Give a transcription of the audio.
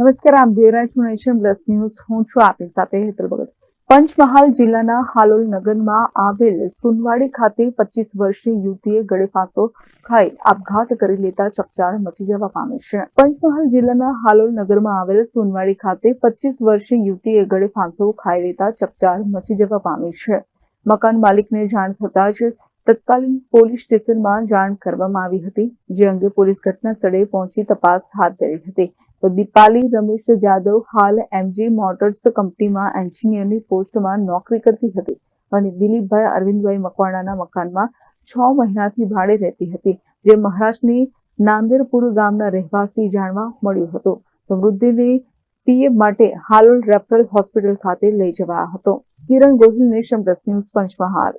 નમસ્કાર આપ જોઈ રહ્યા છો નેશન પ્લસ ન્યૂઝ. હું છું આપની સાથે હેતલ ભગત. પંચમહાલ જિલ્લાના હાલોલ નગરમાં આવેલ સુનવાડી ખાતે પચીસ વર્ષની યુવતીએ ગળે ફાંસો ખાઈ આપઘાત કરી લેતા ચકચાર મચી જવા પામી છે. પંચમહાલ જિલ્લાના હાલોલ નગરમાં આવેલ સુનવાડી ખાતે પચીસ વર્ષની યુવતીએ ગળે ફાંસો ખાઈ લેતા ચકચાર મચી જવા પામી છે. મકાન માલિકને જાણ થતાં જ તત્કાલીન પોલીસ સ્ટેશનમાં જાણ કરવામાં આવી હતી, જે અંગે પોલીસ ઘટના સ્થળે પહોંચી તપાસ હાથ ધરી હતી. તો દીપાલી રમેશ જાદવ હાલ એમજી મોટર્સ કંપનીમાં એન્જિનિયરની પોસ્ટમાં નોકરી કરતી હતી અને દિલીપભાઈ અરવિંદભાઈ મકવાણાના મકાનમાં છ મહિનાથી ભાડે રહેતી હતી, જે મહારાષ્ટ્રની નાંદેરપુર ગામના રહેવાસી જાણવા મળ્યું હતું. તો મૃતદેહને પીએમ માટે હાલોલ રેફરલ હોસ્પિટલ ખાતે લઈ જવાયો હતો. Kiran Gohil nation plus news Panchmahal.